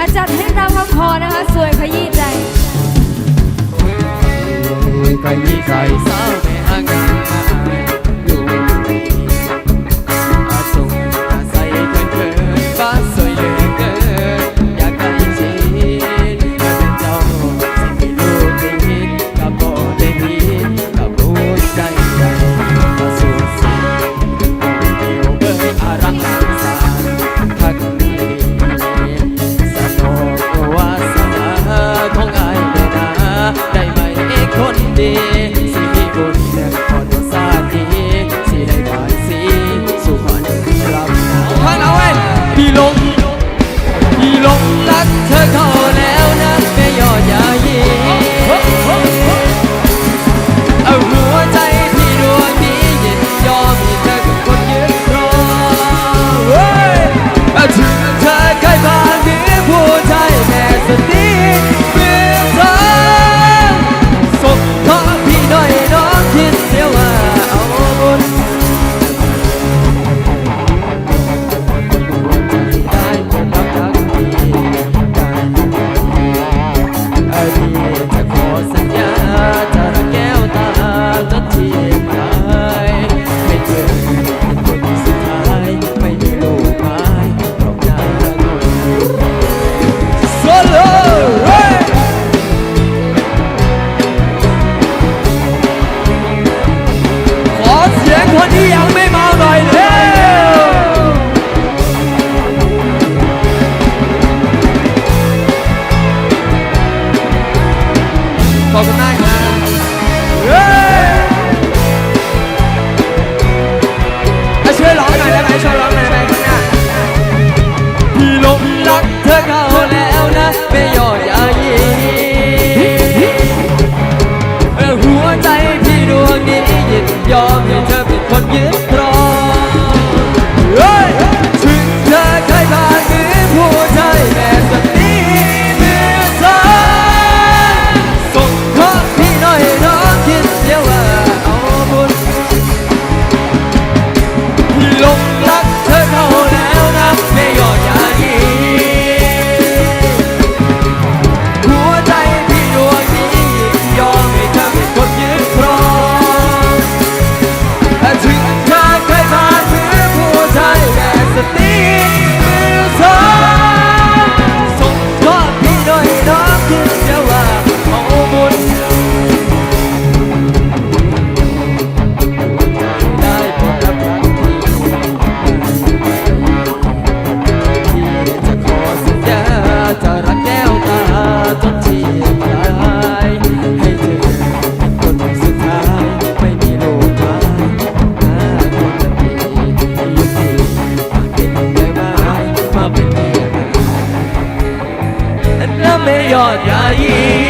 อาจารย์ให้รามคำขอนะคะ สวยขยี้ใจขยี้ใจ ขอบคุณมากครับช่วยร้องหน่อยได้ไหมช่วยร้องหน่อยได้ไหมครับเนี่ยพี่หลงรักเธอเขาแล้วนะไม่ย่อยายีหัวใจพี่ดวงนี้ยินยอม 压抑。